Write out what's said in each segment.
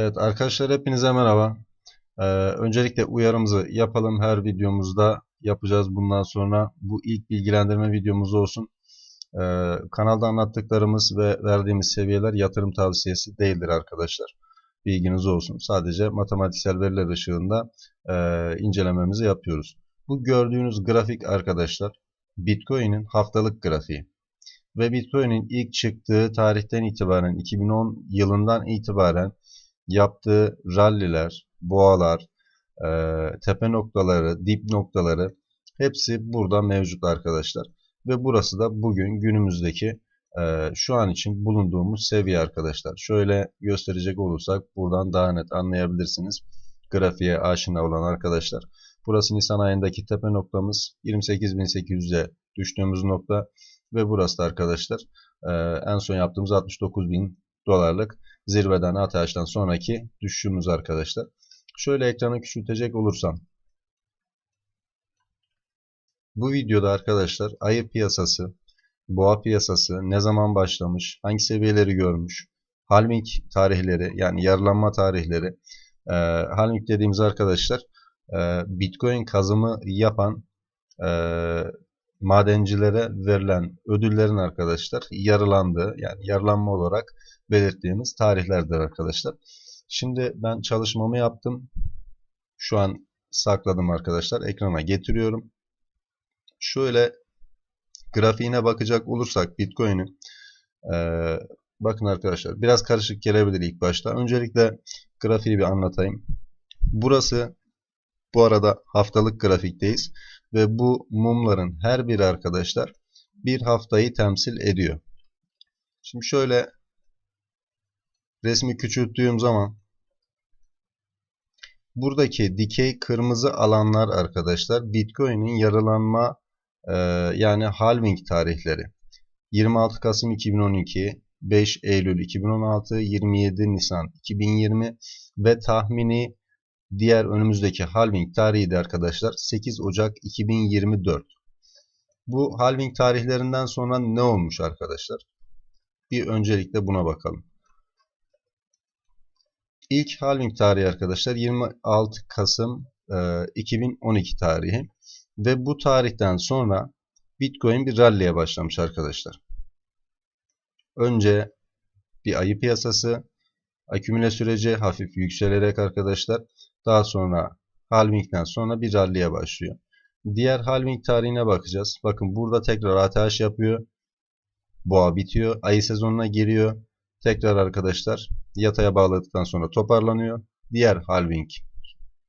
Evet arkadaşlar hepinize merhaba. Ee, öncelikle uyarımızı yapalım. Her videomuzda yapacağız bundan sonra. Bu ilk bilgilendirme videomuz olsun. Ee, kanalda anlattıklarımız ve verdiğimiz seviyeler yatırım tavsiyesi değildir arkadaşlar. Bilginiz olsun. Sadece matematiksel veriler ışığında e, incelememizi yapıyoruz. Bu gördüğünüz grafik arkadaşlar Bitcoin'in haftalık grafiği. Ve Bitcoin'in ilk çıktığı tarihten itibaren 2010 yılından itibaren yaptığı ralliler, boğalar, e, tepe noktaları, dip noktaları hepsi burada mevcut arkadaşlar. Ve burası da bugün günümüzdeki e, şu an için bulunduğumuz seviye arkadaşlar. Şöyle gösterecek olursak buradan daha net anlayabilirsiniz. Grafiğe aşina olan arkadaşlar. Burası Nisan ayındaki tepe noktamız 28.800'e düştüğümüz nokta ve burası da arkadaşlar e, en son yaptığımız 69.000 dolarlık zirveden ATH'dan sonraki düşüşümüz arkadaşlar. Şöyle ekranı küçültecek olursam. Bu videoda arkadaşlar ayı piyasası, boğa piyasası ne zaman başlamış, hangi seviyeleri görmüş, halving tarihleri yani yarılanma tarihleri. E, halving dediğimiz arkadaşlar e, bitcoin kazımı yapan e, madencilere verilen ödüllerin arkadaşlar yarılandığı yani yarılanma olarak belirttiğimiz tarihlerdir arkadaşlar. Şimdi ben çalışmamı yaptım. Şu an sakladım arkadaşlar. Ekrana getiriyorum. Şöyle grafiğine bakacak olursak Bitcoin'in ee, bakın arkadaşlar biraz karışık gelebilir ilk başta. Öncelikle grafiği bir anlatayım. Burası bu arada haftalık grafikteyiz ve bu mumların her biri arkadaşlar bir haftayı temsil ediyor. Şimdi şöyle resmi küçülttüğüm zaman buradaki dikey kırmızı alanlar arkadaşlar Bitcoin'in yarılanma e, yani halving tarihleri. 26 Kasım 2012, 5 Eylül 2016, 27 Nisan 2020 ve tahmini diğer önümüzdeki halving tarihi de arkadaşlar 8 Ocak 2024. Bu halving tarihlerinden sonra ne olmuş arkadaşlar? Bir öncelikle buna bakalım. İlk halving tarihi arkadaşlar 26 Kasım e, 2012 tarihi ve bu tarihten sonra Bitcoin bir rally'e başlamış arkadaşlar. Önce bir ayı piyasası, akümüle süreci hafif yükselerek arkadaşlar daha sonra halvingden sonra bir rally'e başlıyor. Diğer halving tarihine bakacağız. Bakın burada tekrar ATH yapıyor. Boğa bitiyor. Ayı sezonuna giriyor. Tekrar arkadaşlar yataya bağladıktan sonra toparlanıyor. Diğer halving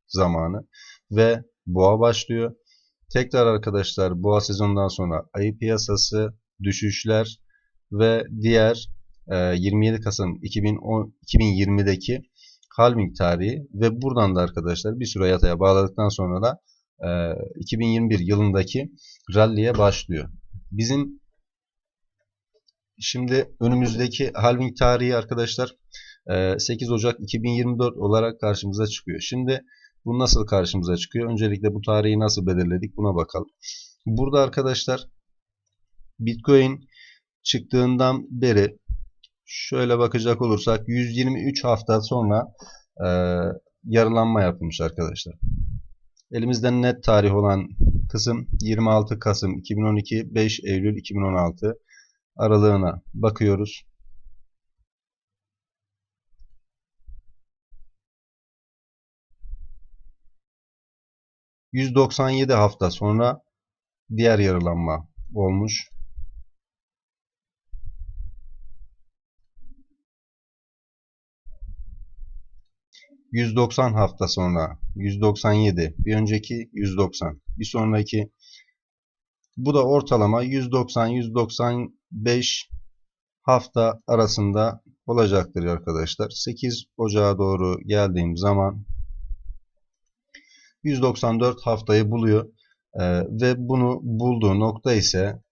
zamanı ve boğa başlıyor. Tekrar arkadaşlar boğa sezonundan sonra ayı piyasası, düşüşler ve diğer 27 e, Kasım 2010, 2020'deki halving tarihi ve buradan da arkadaşlar bir süre yataya bağladıktan sonra da 2021 yılındaki rally'e başlıyor. Bizim Şimdi önümüzdeki halving tarihi arkadaşlar 8 e, Ocak 2024 olarak karşımıza çıkıyor. Şimdi bu nasıl karşımıza çıkıyor? Öncelikle bu tarihi nasıl belirledik buna bakalım. Burada arkadaşlar Bitcoin çıktığından beri şöyle bakacak olursak 123 hafta sonra e, yarılanma yapılmış arkadaşlar. Elimizden net tarih olan kısım 26 Kasım 2012 5 Eylül 2016 aralığına bakıyoruz. ...197 hafta sonra diğer yarılanma olmuş. 190 hafta sonra 197 bir önceki 190 bir sonraki bu da ortalama 190-195 hafta arasında olacaktır arkadaşlar. 8 Ocağa doğru geldiğim zaman 194 haftayı buluyor. Ee, ve bunu bulduğu nokta ise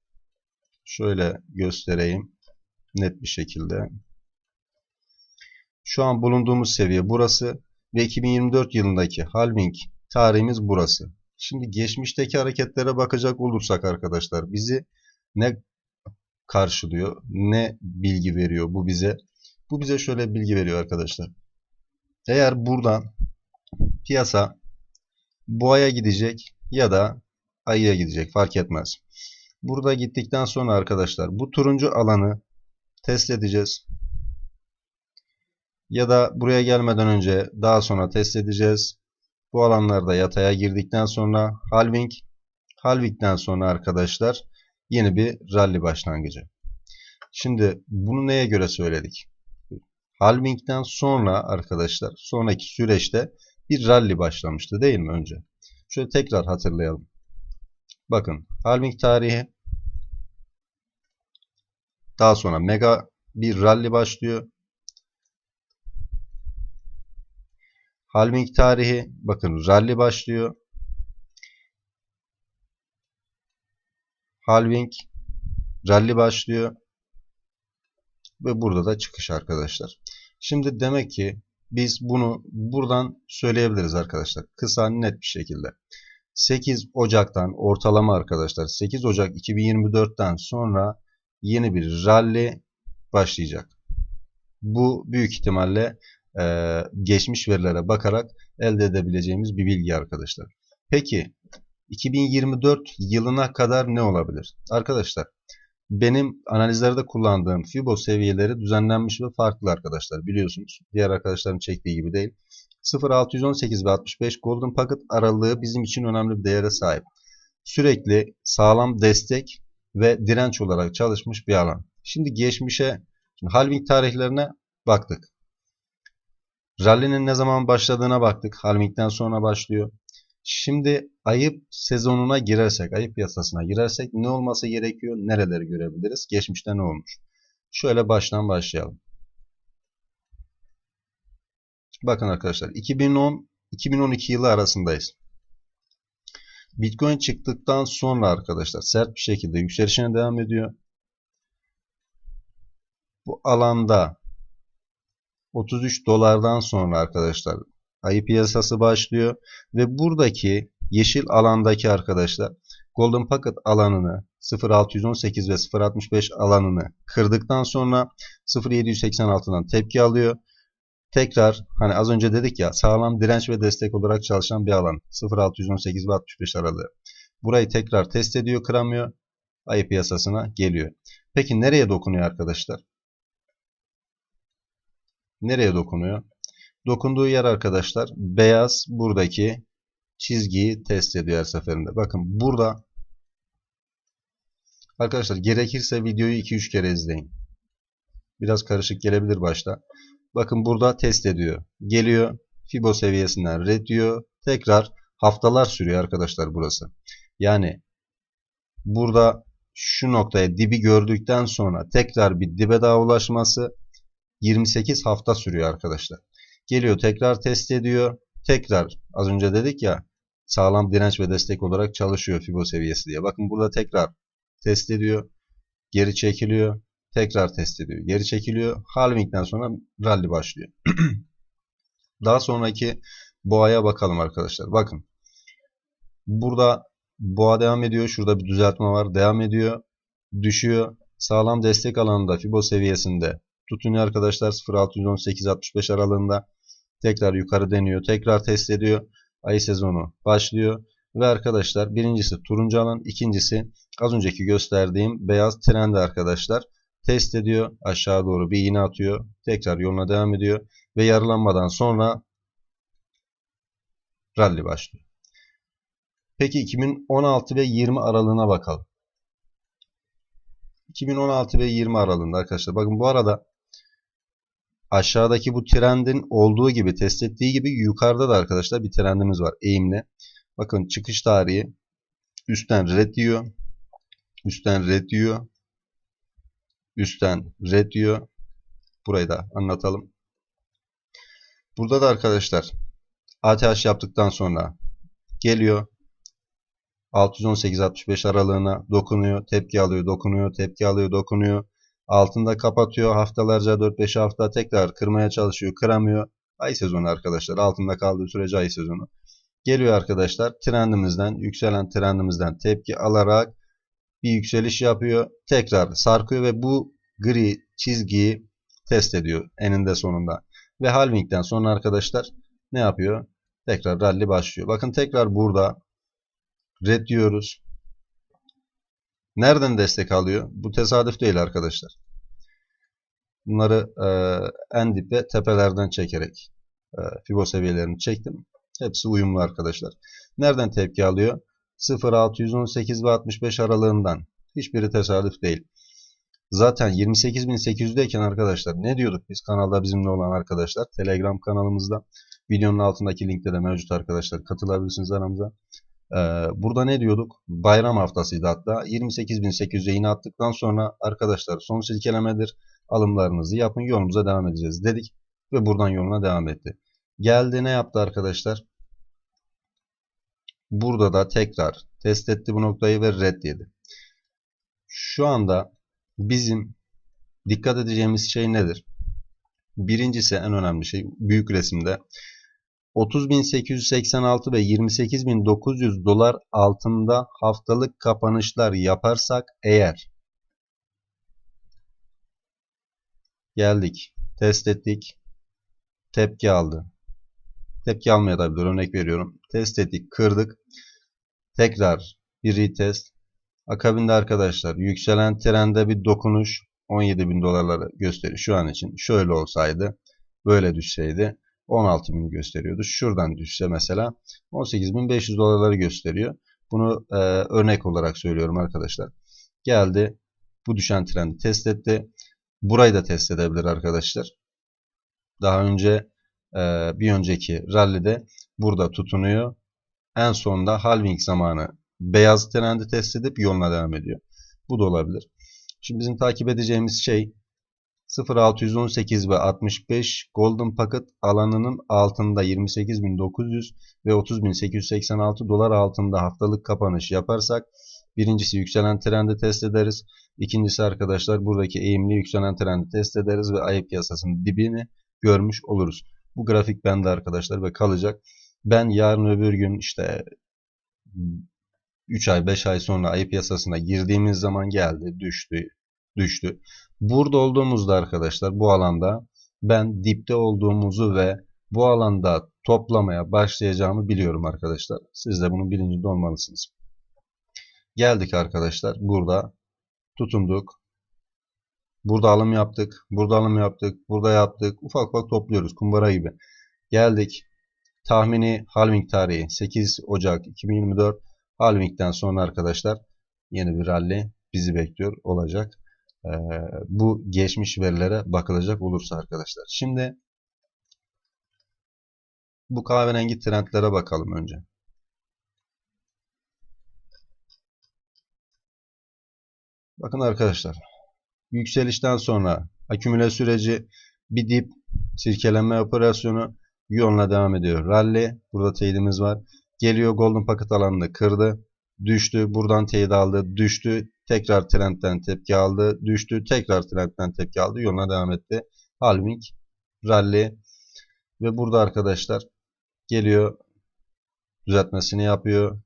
şöyle göstereyim net bir şekilde. Şu an bulunduğumuz seviye burası ve 2024 yılındaki halving tarihimiz burası. Şimdi geçmişteki hareketlere bakacak olursak arkadaşlar bizi ne karşılıyor, ne bilgi veriyor bu bize? Bu bize şöyle bilgi veriyor arkadaşlar. Eğer buradan piyasa boğaya gidecek ya da ayıya gidecek fark etmez. Burada gittikten sonra arkadaşlar bu turuncu alanı test edeceğiz. Ya da buraya gelmeden önce daha sonra test edeceğiz. Bu alanlarda yataya girdikten sonra halving, halvingden sonra arkadaşlar yeni bir rally başlangıcı. Şimdi bunu neye göre söyledik? Halving'den sonra arkadaşlar sonraki süreçte bir rally başlamıştı değil mi önce? Şöyle tekrar hatırlayalım. Bakın halving tarihi daha sonra mega bir rally başlıyor. Halving tarihi bakın rally başlıyor. Halving rally başlıyor. Ve burada da çıkış arkadaşlar. Şimdi demek ki biz bunu buradan söyleyebiliriz arkadaşlar. Kısa net bir şekilde. 8 Ocak'tan ortalama arkadaşlar 8 Ocak 2024'ten sonra yeni bir rally başlayacak. Bu büyük ihtimalle e, geçmiş verilere bakarak elde edebileceğimiz bir bilgi arkadaşlar. Peki 2024 yılına kadar ne olabilir? Arkadaşlar benim analizlerde kullandığım Fibo seviyeleri düzenlenmiş ve farklı arkadaşlar biliyorsunuz. Diğer arkadaşların çektiği gibi değil. 0.618 ve 65 Golden Pocket aralığı bizim için önemli bir değere sahip. Sürekli sağlam destek ve direnç olarak çalışmış bir alan. Şimdi geçmişe, şimdi halving tarihlerine baktık. Rally'nin ne zaman başladığına baktık. Halving'den sonra başlıyor. Şimdi ayıp sezonuna girersek, ayıp piyasasına girersek ne olması gerekiyor? Nereleri görebiliriz? Geçmişte ne olmuş? Şöyle baştan başlayalım. Bakın arkadaşlar 2010-2012 yılı arasındayız. Bitcoin çıktıktan sonra arkadaşlar sert bir şekilde yükselişine devam ediyor. Bu alanda 33 dolardan sonra arkadaşlar ayı piyasası başlıyor ve buradaki yeşil alandaki arkadaşlar Golden Pocket alanını 0.618 ve 0.65 alanını kırdıktan sonra 0.786'dan tepki alıyor. Tekrar hani az önce dedik ya sağlam direnç ve destek olarak çalışan bir alan 0.618 ve 65 aralığı. Burayı tekrar test ediyor kıramıyor. Ayı piyasasına geliyor. Peki nereye dokunuyor arkadaşlar? Nereye dokunuyor? Dokunduğu yer arkadaşlar beyaz buradaki çizgiyi test ediyor her seferinde. Bakın burada arkadaşlar gerekirse videoyu 2-3 kere izleyin. Biraz karışık gelebilir başta. Bakın burada test ediyor. Geliyor. Fibo seviyesinden red diyor. Tekrar haftalar sürüyor arkadaşlar burası. Yani burada şu noktaya dibi gördükten sonra tekrar bir dibe daha ulaşması 28 hafta sürüyor arkadaşlar. Geliyor tekrar test ediyor. Tekrar az önce dedik ya sağlam direnç ve destek olarak çalışıyor Fibo seviyesi diye. Bakın burada tekrar test ediyor. Geri çekiliyor. Tekrar test ediyor. Geri çekiliyor. Halving'den sonra rally başlıyor. Daha sonraki boğaya bakalım arkadaşlar. Bakın. Burada boğa devam ediyor. Şurada bir düzeltme var. Devam ediyor. Düşüyor. Sağlam destek alanında Fibo seviyesinde tutunuyor arkadaşlar 0.618-65 aralığında. Tekrar yukarı deniyor. Tekrar test ediyor. Ay sezonu başlıyor. Ve arkadaşlar birincisi turuncu alan. ikincisi az önceki gösterdiğim beyaz trendi arkadaşlar. Test ediyor. Aşağı doğru bir iğne atıyor. Tekrar yoluna devam ediyor. Ve yarılanmadan sonra rally başlıyor. Peki 2016 ve 20 aralığına bakalım. 2016 ve 20 aralığında arkadaşlar. Bakın bu arada aşağıdaki bu trendin olduğu gibi test ettiği gibi yukarıda da arkadaşlar bir trendimiz var eğimli. Bakın çıkış tarihi üstten red diyor. Üstten red diyor. Üstten red diyor. Burayı da anlatalım. Burada da arkadaşlar ATH yaptıktan sonra geliyor. 618-65 aralığına dokunuyor, tepki alıyor, dokunuyor, tepki alıyor, dokunuyor. Altında kapatıyor haftalarca 4-5 hafta tekrar kırmaya çalışıyor, kıramıyor. Ay sezonu arkadaşlar. Altında kaldığı sürece ay sezonu. Geliyor arkadaşlar trendimizden, yükselen trendimizden tepki alarak bir yükseliş yapıyor. Tekrar sarkıyor ve bu gri çizgiyi test ediyor eninde sonunda. Ve halvingden sonra arkadaşlar ne yapıyor? Tekrar rally başlıyor. Bakın tekrar burada red diyoruz. Nereden destek alıyor? Bu tesadüf değil arkadaşlar. Bunları e, en dip ve tepelerden çekerek e, Fibo seviyelerini çektim. Hepsi uyumlu arkadaşlar. Nereden tepki alıyor? 0, 618 ve 65 aralığından. Hiçbiri tesadüf değil. Zaten 28.800'deyken arkadaşlar ne diyorduk biz kanalda bizimle olan arkadaşlar Telegram kanalımızda videonun altındaki linkte de mevcut arkadaşlar katılabilirsiniz aramıza. Burada ne diyorduk? Bayram haftasıydı hatta. 28.800'e yine attıktan sonra arkadaşlar son silkelemedir. Alımlarınızı yapın yolumuza devam edeceğiz dedik. Ve buradan yoluna devam etti. Geldi ne yaptı arkadaşlar? Burada da tekrar test etti bu noktayı ve red yedi. Şu anda bizim dikkat edeceğimiz şey nedir? Birincisi en önemli şey büyük resimde 30.886 ve 28.900 dolar altında haftalık kapanışlar yaparsak eğer geldik, test ettik, tepki aldı. Tepki almaya da bir örnek veriyorum. Test ettik, kırdık. Tekrar bir retest. Akabinde arkadaşlar yükselen trende bir dokunuş 17.000 dolarları gösteriyor şu an için. Şöyle olsaydı, böyle düşseydi 16.000 gösteriyordu. Şuradan düşse mesela 18.500 dolarları gösteriyor. Bunu e, örnek olarak söylüyorum arkadaşlar. Geldi. Bu düşen trendi test etti. Burayı da test edebilir arkadaşlar. Daha önce e, bir önceki rallide burada tutunuyor. En sonunda halving zamanı beyaz trendi test edip yoluna devam ediyor. Bu da olabilir. Şimdi bizim takip edeceğimiz şey 0618 ve 65 Golden Pocket alanının altında 28.900 ve 30.886 dolar altında haftalık kapanış yaparsak birincisi yükselen trendi test ederiz. İkincisi arkadaşlar buradaki eğimli yükselen trendi test ederiz ve ayıp piyasasının dibini görmüş oluruz. Bu grafik bende arkadaşlar ve kalacak. Ben yarın öbür gün işte 3 ay 5 ay sonra ayıp piyasasına girdiğimiz zaman geldi düştü düştü. Burada olduğumuzda arkadaşlar bu alanda ben dipte olduğumuzu ve bu alanda toplamaya başlayacağımı biliyorum arkadaşlar. Siz de bunun bilincinde olmalısınız. Geldik arkadaşlar. Burada tutunduk. Burada alım yaptık. Burada alım yaptık. Burada yaptık. Ufak ufak topluyoruz. Kumbara gibi. Geldik. Tahmini halving tarihi 8 Ocak 2024. Halving'den sonra arkadaşlar yeni bir rally bizi bekliyor olacak. Ee, bu geçmiş verilere bakılacak olursa arkadaşlar. Şimdi bu kahverengi trendlere bakalım önce. Bakın arkadaşlar. Yükselişten sonra akümüle süreci bir dip silkelenme operasyonu yoluna devam ediyor. Rally burada teyidimiz var. Geliyor Golden Pocket alanını kırdı. Düştü. Buradan teyit aldı. Düştü. Tekrar trendten tepki aldı. Düştü. Tekrar trendten tepki aldı. Yoluna devam etti. Halving, rally ve burada arkadaşlar geliyor düzeltmesini yapıyor.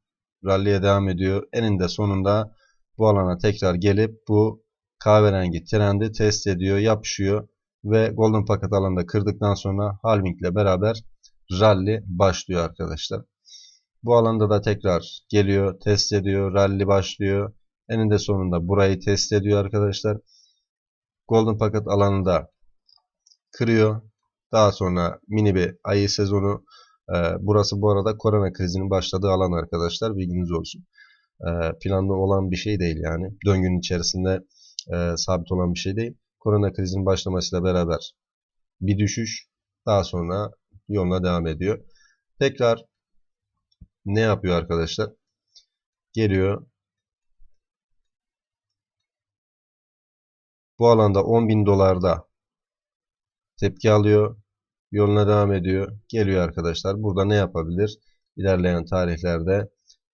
Rally'e devam ediyor. Eninde sonunda bu alana tekrar gelip bu kahverengi trendi test ediyor, yapışıyor ve Golden Pocket alanında kırdıktan sonra halving ile beraber rally başlıyor arkadaşlar. Bu alanda da tekrar geliyor, test ediyor, rally başlıyor. Eninde sonunda burayı test ediyor arkadaşlar. Golden Pocket alanında kırıyor. Daha sonra mini bir ayı sezonu. E, burası bu arada korona krizinin başladığı alan arkadaşlar. Bilginiz olsun. E, planlı olan bir şey değil yani. Döngünün içerisinde e, sabit olan bir şey değil. Korona krizinin başlamasıyla beraber bir düşüş. Daha sonra yoluna devam ediyor. Tekrar ne yapıyor arkadaşlar? Geliyor Bu alanda 10.000 dolarda tepki alıyor. Yoluna devam ediyor. Geliyor arkadaşlar. Burada ne yapabilir? İlerleyen tarihlerde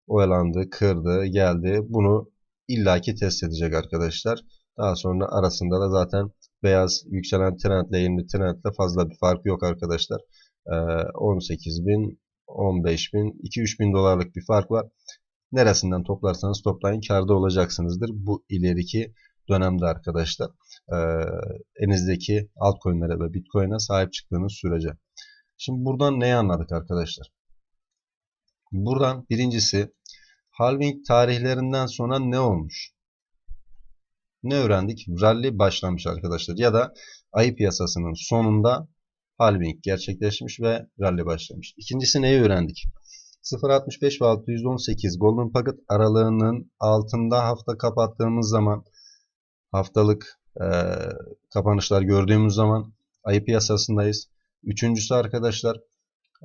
oyalandı, kırdı, geldi. Bunu illaki test edecek arkadaşlar. Daha sonra arasında da zaten beyaz yükselen trendle yeni trendle fazla bir fark yok arkadaşlar. Ee, 18.000, 15.000, 2-3.000 dolarlık bir fark var. Neresinden toplarsanız toplayın karda olacaksınızdır. Bu ileriki dönemde arkadaşlar e, elinizdeki altcoin'lere ve bitcoin'e sahip çıktığınız sürece. Şimdi buradan neyi anladık arkadaşlar? Buradan birincisi halving tarihlerinden sonra ne olmuş? Ne öğrendik? Rally başlamış arkadaşlar ya da ayı piyasasının sonunda halving gerçekleşmiş ve rally başlamış. İkincisi neyi öğrendik? 0.65 ve 618 Golden Pocket aralığının altında hafta kapattığımız zaman haftalık e, kapanışlar gördüğümüz zaman ayı piyasasındayız. Üçüncüsü arkadaşlar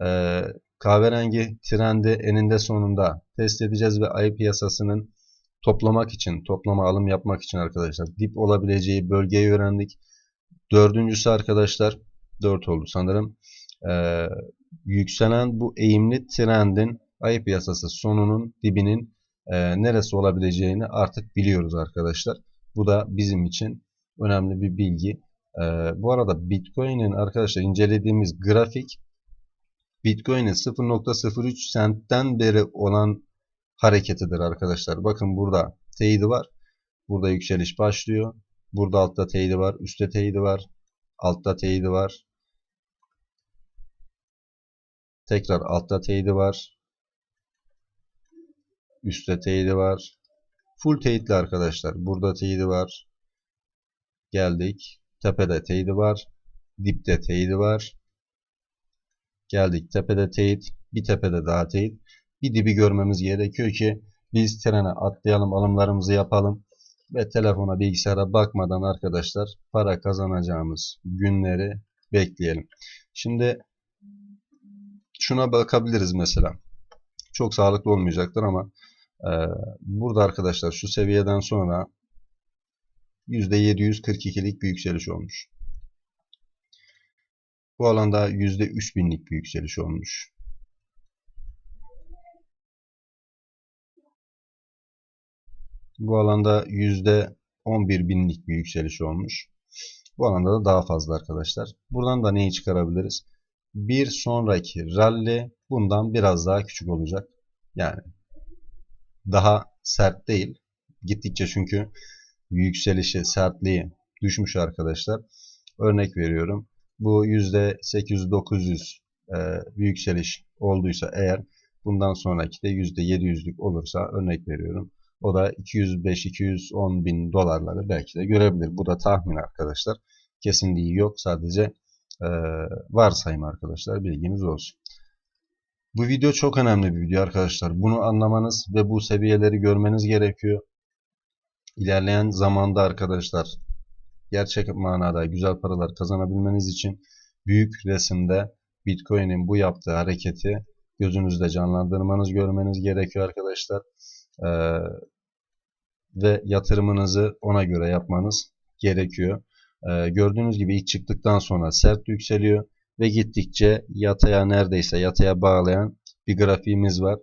e, kahverengi trendi eninde sonunda test edeceğiz ve ayı piyasasının toplamak için, toplama alım yapmak için arkadaşlar dip olabileceği bölgeyi öğrendik. Dördüncüsü arkadaşlar 4 oldu sanırım. Ee, yükselen bu eğimli trendin ayı piyasası sonunun dibinin e, neresi olabileceğini artık biliyoruz arkadaşlar. Bu da bizim için önemli bir bilgi. Ee, bu arada Bitcoin'in arkadaşlar incelediğimiz grafik Bitcoin'in 0.03 sentten beri olan hareketidir arkadaşlar. Bakın burada teyidi var. Burada yükseliş başlıyor. Burada altta teyidi var. Üstte teyidi var. Altta teyidi var. Tekrar altta teyidi var. Üstte teyidi var. Full teyitli arkadaşlar. Burada teyidi var. Geldik. Tepede teyidi var. Dipte teyidi var. Geldik. Tepede teyit. Bir tepede daha teyit. Bir dibi görmemiz gerekiyor ki biz trene atlayalım, alımlarımızı yapalım ve telefona, bilgisayara bakmadan arkadaşlar para kazanacağımız günleri bekleyelim. Şimdi şuna bakabiliriz mesela. Çok sağlıklı olmayacaktır ama burada arkadaşlar şu seviyeden sonra %742'lik bir yükseliş olmuş. Bu alanda %3000'lik bir yükseliş olmuş. Bu alanda %11 binlik bir yükseliş olmuş. Bu alanda da daha fazla arkadaşlar. Buradan da neyi çıkarabiliriz? Bir sonraki rally bundan biraz daha küçük olacak. Yani daha sert değil. Gittikçe çünkü yükselişi, sertliği düşmüş arkadaşlar. Örnek veriyorum. Bu %800-900 e, yükseliş olduysa eğer bundan sonraki de %700'lük olursa örnek veriyorum. O da 205-210 bin dolarları belki de görebilir. Bu da tahmin arkadaşlar. Kesinliği yok. Sadece e, varsayım arkadaşlar. Bilginiz olsun. Bu video çok önemli bir video arkadaşlar. Bunu anlamanız ve bu seviyeleri görmeniz gerekiyor. İlerleyen zamanda arkadaşlar gerçek manada güzel paralar kazanabilmeniz için büyük resimde Bitcoin'in bu yaptığı hareketi gözünüzde canlandırmanız görmeniz gerekiyor arkadaşlar. Ee, ve yatırımınızı ona göre yapmanız gerekiyor. Ee, gördüğünüz gibi ilk çıktıktan sonra sert yükseliyor ve gittikçe yataya neredeyse yataya bağlayan bir grafiğimiz var.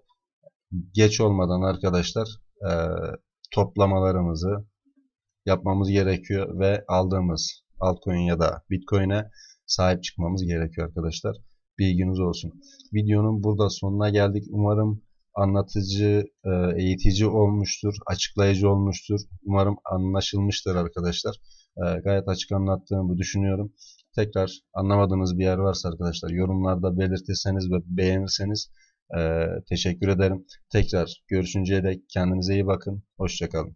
Geç olmadan arkadaşlar e, toplamalarımızı yapmamız gerekiyor ve aldığımız altcoin ya da bitcoin'e sahip çıkmamız gerekiyor arkadaşlar. Bilginiz olsun. Videonun burada sonuna geldik. Umarım anlatıcı, e, eğitici olmuştur, açıklayıcı olmuştur. Umarım anlaşılmıştır arkadaşlar. E, gayet açık anlattığımı düşünüyorum. Tekrar anlamadığınız bir yer varsa arkadaşlar yorumlarda belirtirseniz ve beğenirseniz e, teşekkür ederim. Tekrar görüşünceye dek kendinize iyi bakın. Hoşçakalın.